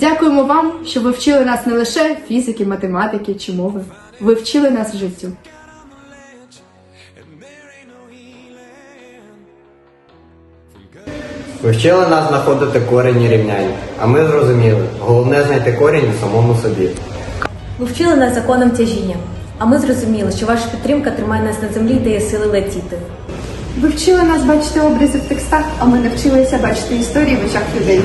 Дякуємо вам, що ви вчили нас не лише фізики, математики чи мови. Ви вчили нас життю. Ви вчили нас знаходити корені рівнянь, а ми зрозуміли, головне знайти корінь у самому собі. Ви вчили нас законам тяжіння, а ми зрозуміли, що ваша підтримка тримає нас на землі і дає сили летіти. Ви вчили нас бачити образи в текстах, а ми навчилися бачити історії в очах людей.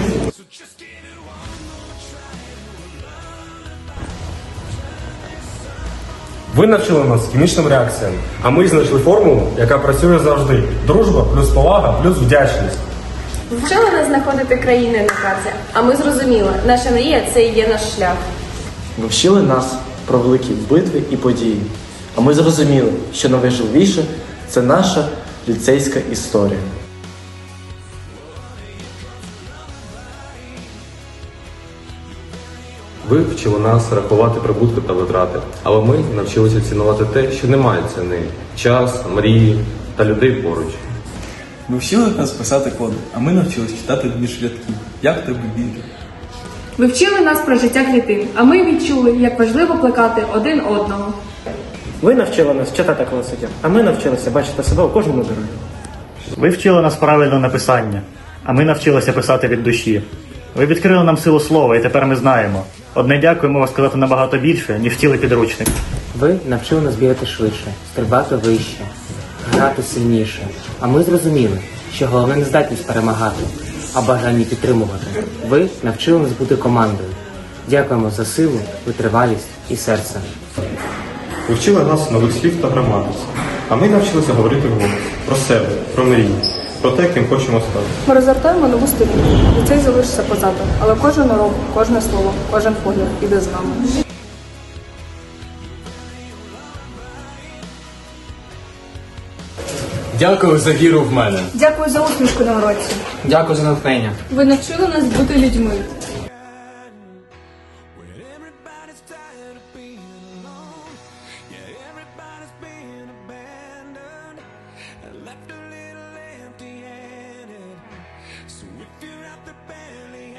Ви навчили нас хімічним реакціям, а ми знайшли формулу, яка працює завжди. Дружба плюс повага плюс вдячність. Ви вчили нас знаходити країни на карті, а ми зрозуміли, наша надія це і є наш шлях. Ви вчили нас про великі битви і події, а ми зрозуміли, що найважливіше це наша ліцейська історія. Ви вчили нас рахувати прибутки та витрати, але ми навчилися цінувати те, що не має ціни: час, мрії та людей поруч. Ви вчили нас писати коди, а ми навчились читати між рядків. Як тобі вірю? Ви вчили нас про життя клітин, а ми відчули, як важливо плекати один одного. Ви навчили нас читати класики, а ми навчилися бачити себе у кожному герої. Ви вчили нас правильно написання, а ми навчилися писати від душі. Ви відкрили нам силу слова, і тепер ми знаємо. Одне дякую можу сказати набагато більше, ніж цілий підручник. Ви навчили нас бігати швидше, стрибати вище, грати сильніше. А ми зрозуміли, що головне не здатність перемагати, а бажання підтримувати. Ви навчили нас бути командою. Дякуємо за силу, витривалість і серце. Ви вчили нас нових слів та граматиці, а ми навчилися говорити голос про себе, про мрії, про те, ким хочемо стати. Ми розгортаємо нову сторінку. І цей залишиться позаду. Але кожен урок, кожне слово, кожен погляд іде з нами. Дякую за віру в мене. Дякую за усмішку на уроці. Дякую за натхнення. Ви навчили нас бути людьми. left a empty-handed. So if you're out there barely